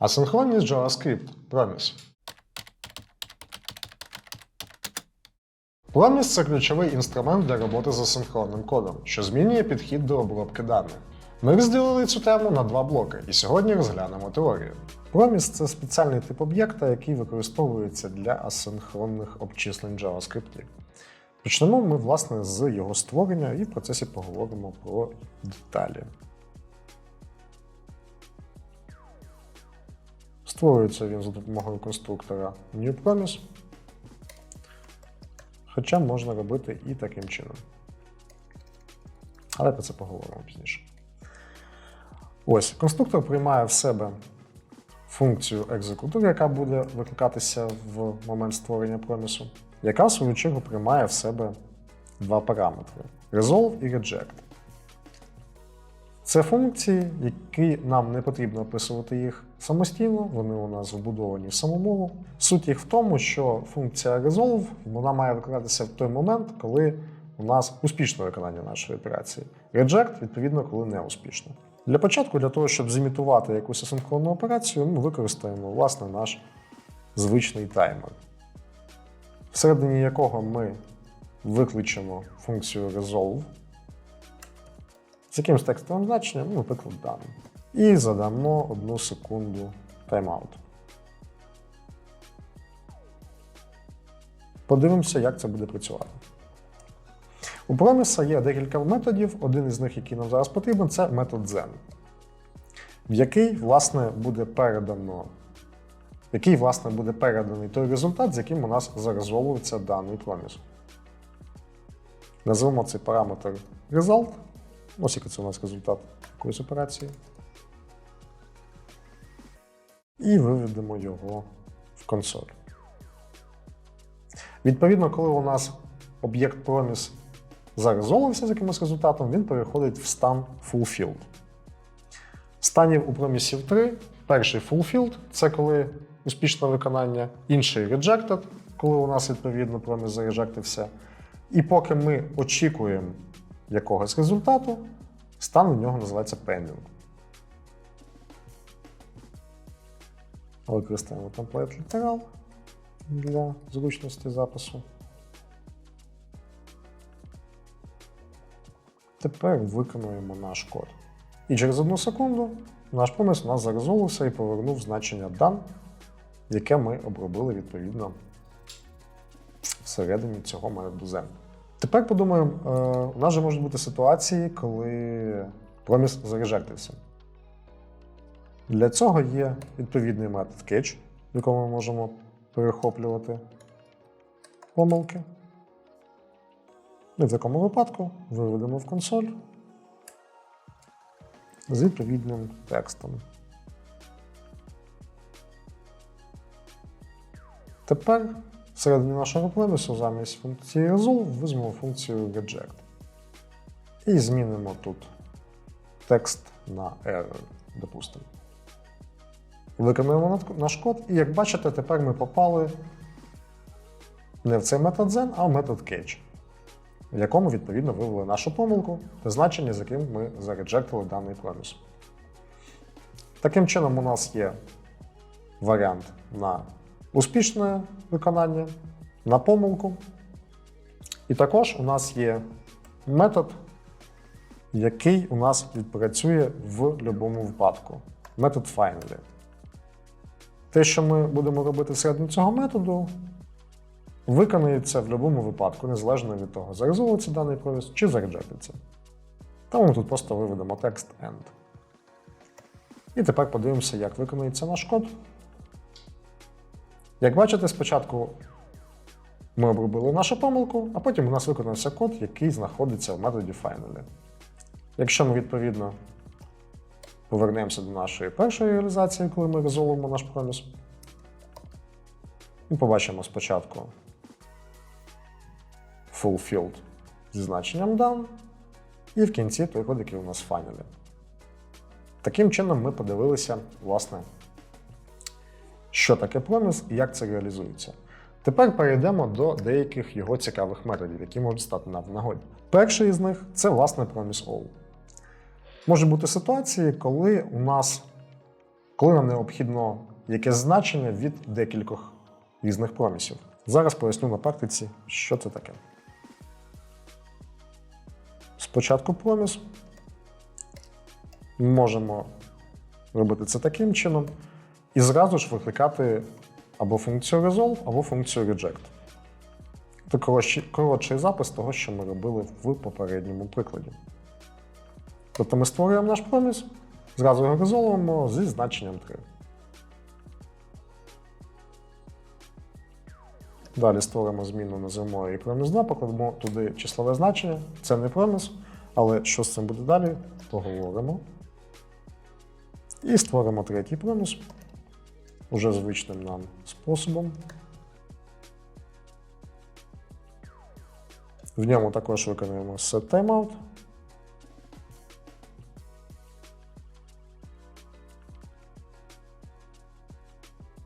Асинхронність JavaScript Promise. Promise – це ключовий інструмент для роботи з асинхронним кодом, що змінює підхід до обробки даних. Ми розділили цю тему на два блоки, і сьогодні розглянемо теорію. Promise – це спеціальний тип об'єкта, який використовується для асинхронних обчислень JavaScript. Почнемо ми, власне, з його створення і в процесі поговоримо про деталі. Створюється він за допомогою конструктора NewPromise. Хоча можна робити і таким чином. Але про це поговоримо пізніше. Ось, конструктор приймає в себе функцію екзекутор, яка буде викликатися в момент створення промісу, яка в свою чергу приймає в себе два параметри: resolve і reject. Це функції, які нам не потрібно описувати їх самостійно, вони у нас вбудовані в саму мову. Суть їх в тому, що функція resolve вона має виконатися в той момент, коли у нас успішне виконання нашої операції. Reject, відповідно, коли не успішно. Для початку, для того, щоб зімітувати якусь асинхронну операцію, ми використаємо власне наш звичний таймер, всередині якого ми викличемо функцію resolve з якимось текстовим значенням, ну, наприклад, даним. І задамо одну секунду тайм-аут. Подивимося, як це буде працювати. У Promise є декілька методів. Один із них, який нам зараз потрібен, це метод Zen, в який, власне, буде передано. який, власне, буде переданий той результат, з яким у нас зарезолвується даний проміс. Назвемо цей параметр result. Ось який це у нас результат якоїсь операції. І виведемо його в консоль. Відповідно, коли у нас об'єкт Promise зарезолвився з якимось результатом, він переходить в стан Fulfilled. Станів у промісів 3. Перший Fulfilled – це коли успішне виконання, інший Rejected, коли у нас відповідно проміс зарежектився. І поки ми очікуємо якогось результату, стан у нього називається pending. Використаємо темплейт літерал для зручності запису. Тепер виконуємо наш код. І через одну секунду наш помис у нас зарезолвився і повернув значення дан, яке ми обробили відповідно всередині цього Zen. Тепер подумаємо, е, у нас же можуть бути ситуації, коли проміс зарежектився. Для цього є відповідний метод catch, в якому ми можемо перехоплювати помилки. І в такому випадку виведемо в консоль з відповідним текстом. Тепер всередині нашого промісу замість функції resolve візьмемо функцію reject. І змінимо тут текст на error, допустимо. Виконуємо наш код, і як бачите, тепер ми попали не в цей метод Zen, а в метод catch, в якому відповідно вивели нашу помилку та значення, з яким ми зареджектили даний проміс. Таким чином, у нас є варіант на успішне виконання, на помилку. І також у нас є метод, який у нас відпрацює в будь-якому випадку. Метод finally. Те, що ми будемо робити всередині цього методу, виконається в будь-якому випадку, незалежно від того, зарезовується даний провіс чи зареджектиться. Тому ми тут просто виведемо текст end. І тепер подивимося, як виконується наш код. Як бачите, спочатку ми обробили нашу помилку, а потім у нас виконався код, який знаходиться в методі finally. Якщо ми відповідно повернемося до нашої першої реалізації, коли ми резолвуємо наш проміс, ми побачимо спочатку fulfilled зі значенням done, і в кінці той код, який у нас finally. Таким чином, ми подивилися, власне, що таке проміс і як це реалізується. Тепер перейдемо до деяких його цікавих методів, які можуть стати нам в нагоді. Перший із них це власне promise all. Може бути ситуації, коли у нас коли нам необхідно якесь значення від декількох різних промісів. Зараз поясню на практиці, що це таке. Спочатку проміс. Можемо робити це таким чином і зразу ж викликати або функцію resolve, або функцію reject. Це коротший, коротший запис того, що ми робили в попередньому прикладі. Тобто ми створюємо наш проміс, зразу його резолвуємо зі значенням 3. Далі створимо зміну, назвемо її проміс 2, покладемо туди числове значення. Це не проміс, але що з цим буде далі, поговоримо. І створимо третій проміс уже звичним нам способом. В ньому також виконуємо set timeout.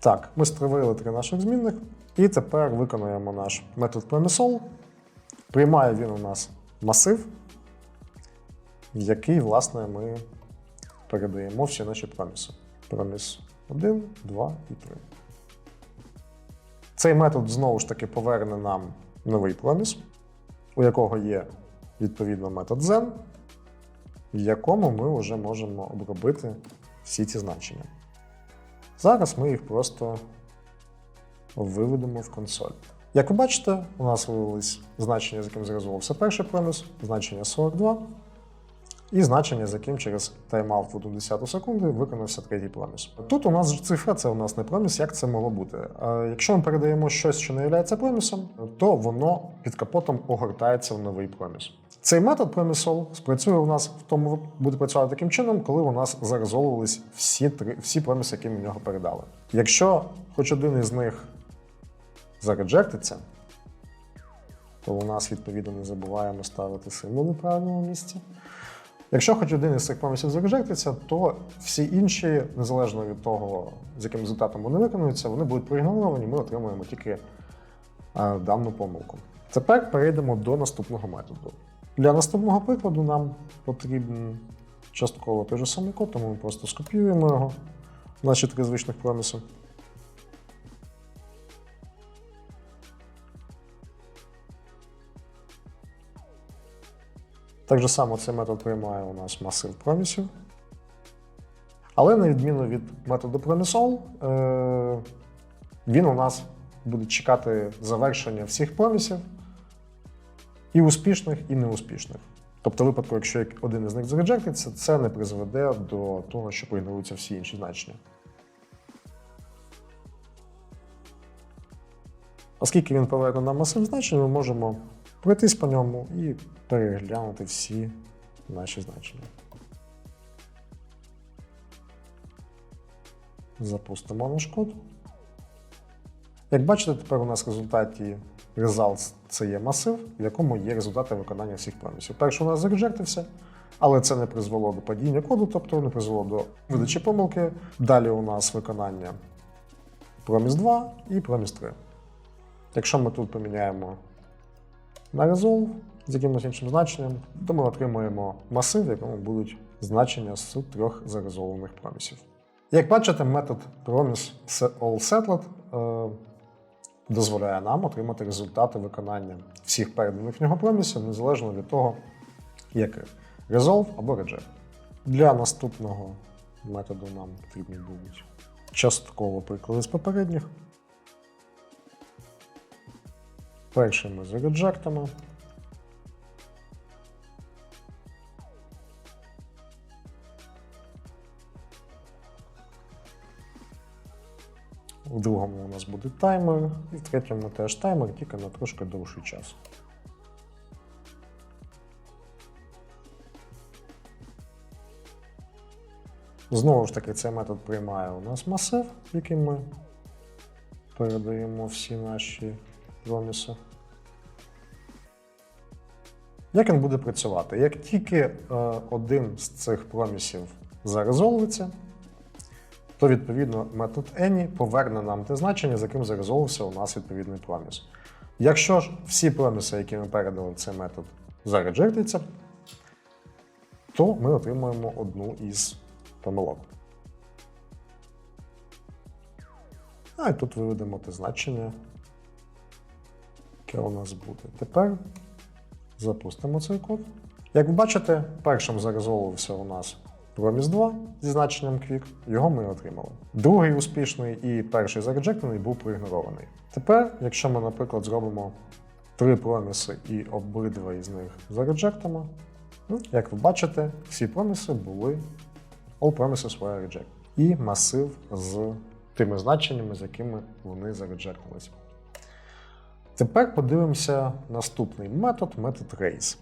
Так, ми створили три наших змінних. І тепер виконуємо наш метод PromiseAll. Приймає він у нас масив, який, власне, ми передаємо всі наші проміси. Проміс 1, 2 і 3. Цей метод знову ж таки поверне нам новий проміс, у якого є відповідно метод Zen, в якому ми вже можемо обробити всі ці значення. Зараз ми їх просто виведемо в консоль. Як ви бачите, у нас виявились значення, з яким зреалізувався перший проміс, значення 42, і значення, з яким через тайм-аут в 1 десяту секунди виконався третій проміс. Тут у нас цифра, це у нас не проміс, як це могло бути. Якщо ми передаємо щось, що не є промісом, то воно під капотом огортається в новий проміс. Цей метод PromiseAll спрацює у нас в тому, буде працювати таким чином, коли у нас зарезолвувались всі три всі проміси, які ми в нього передали. Якщо хоч один із них зареджектиться, то у нас відповідно не забуваємо ставити символи в правильному місці. Якщо хоч один із цих промісів зареджектиться, то всі інші, незалежно від того, з яким результатом вони виконуються, вони будуть проігноровані, ми отримуємо тільки е, дану помилку. Тепер перейдемо до наступного методу. Для наступного прикладу нам потрібен частково той же самий код, тому ми просто скопіюємо його, наші три звичних проміси. Так же само цей метод приймає у нас масив промісів. Але на відміну від методу PromiseAll, е, він у нас буде чекати завершення всіх промісів, і успішних, і неуспішних. Тобто, в випадку, якщо один із них зареджектиться, це не призведе до того, що проігноруються всі інші значення. Оскільки він поверне нам масив значень, ми можемо пройтись по ньому і переглянути всі наші значення. Запустимо наш код. Як бачите, тепер у нас в результаті results це є масив, в якому є результати виконання всіх промісів. Перший у нас зареджектився, але це не призвело до падіння коду, тобто не призвело до видачі помилки. Далі у нас виконання проміс 2 і проміс 3. Якщо ми тут поміняємо на resolve з якимось іншим значенням, то ми отримуємо масив, в якому будуть значення з трьох зарезолваних промісів. Як бачите, метод promise all settled е, дозволяє нам отримати результати виконання всіх переданих в нього промісів, незалежно від того, яких resolve або reject. Для наступного методу нам потрібні будуть частково приклади з попередніх. Перший ми за реджектами. В другому у нас буде таймер, і в третьому теж таймер, тільки на трошки довший час. Знову ж таки, цей метод приймає у нас масив, яким ми передаємо всі наші проміси. Як він буде працювати? Як тільки е, один з цих промісів зарезолвиться, то відповідно метод any поверне нам те значення, з яким зарезолвився у нас відповідний проміс. Якщо ж всі проміси, які ми передали цей метод, зареджектяться, то ми отримуємо одну із помилок. А і тут виведемо те значення, яке у нас буде. Тепер запустимо цей код. Як ви бачите, першим зарезолвився у нас Promise 2 зі значенням Quick, його ми отримали. Другий успішний і перший зареджектений був проігнорований. Тепер, якщо ми, наприклад, зробимо три проміси і обидва із них зареджектимо, ну, як ви бачите, всі проміси були all promises were rejected. І масив з тими значеннями, з якими вони зареджектились. Тепер подивимося наступний метод, метод raise.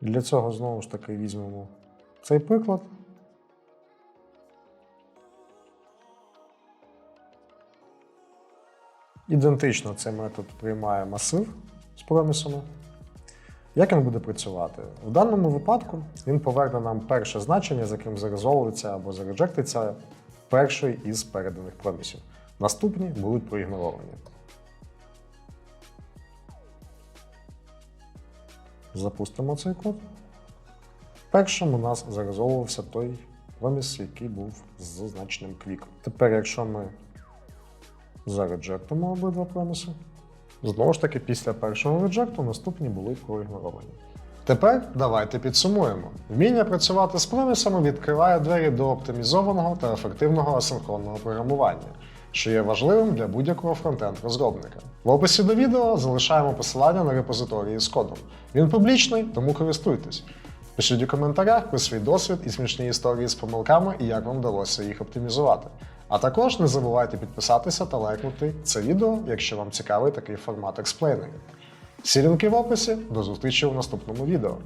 Для цього знову ж таки візьмемо цей приклад. Ідентично цей метод приймає масив з промісами. Як він буде працювати? В даному випадку він поверне нам перше значення, з яким зарезолвується або зареджектиться перший із переданих промісів. Наступні будуть проігноровані. Запустимо цей код. Першим у нас зарезолвувався той проміс, який був з значенням Quick. Тепер, якщо ми зареджектимо обидва проміси, знову ж таки, після першого реджекту наступні були проігноровані. Тепер давайте підсумуємо. Вміння працювати з промісами відкриває двері до оптимізованого та ефективного асинхронного програмування, що є важливим для будь-якого фронтенд-розробника. В описі до відео залишаємо посилання на репозиторії з кодом. Він публічний, тому користуйтесь. Пишіть у коментарях про свій досвід і смішні історії з помилками і як вам вдалося їх оптимізувати. А також не забувайте підписатися та лайкнути це відео, якщо вам цікавий такий формат експлейнерів. Всі лінки в описі. До зустрічі у наступному відео.